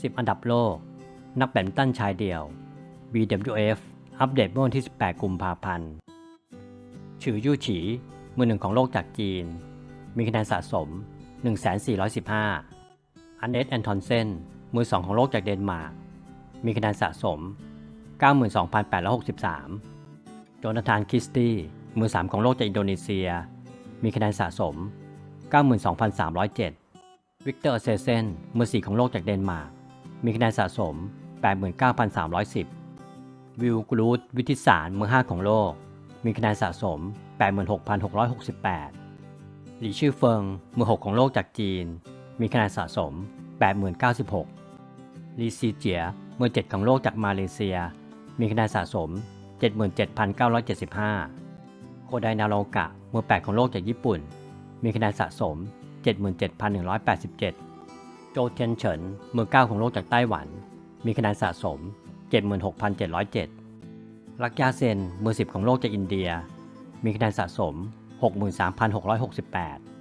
10 อันดับโลก นักแบดมินตันชายเดี่ยว BWF อัปเดตเมื่อวันที่ 18 กุมภาพันธ์ชือยู่ฉีมือหนึ่งของโลกจากจีน มีคะแนนสะสม 1,415 อันเดสแอนทอนเซน มือสองของโลกจากเดนมาร์ก มีคะแนนสะสม 92,863 โจนาธานคิสตี้ มือสามของโลกจากอินโดนีเซีย มีคะแนนสะสม 92,307 วิกเตอร์เซเซน มือสี่ของโลกจากเดนมาร์ก มีคะแนนสะสม 89,310 วิลกรูดวิทิสารมือห้าของโลก มีคะแนนสะสม 86,668 หลีชื่อเฟิงมือหกของโลกจากจีน มีคะแนนสะสม 80,096 ลีซีเจียมือเจ็ดของโลกจากมาเลเซีย มีคะแนนสะสม 77,975 โคไดนาโรกะมือแปดของโลกจากญี่ปุ่น มีคะแนนสะสม 77,187 โจเทียนเฉินมือเก้าของโลกจากไต้หวัน มีคะแนนสะสม 76,707 ลักยาเซนมือสิบของโลกจากอินเดีย มีคะแนนสะสม 63,668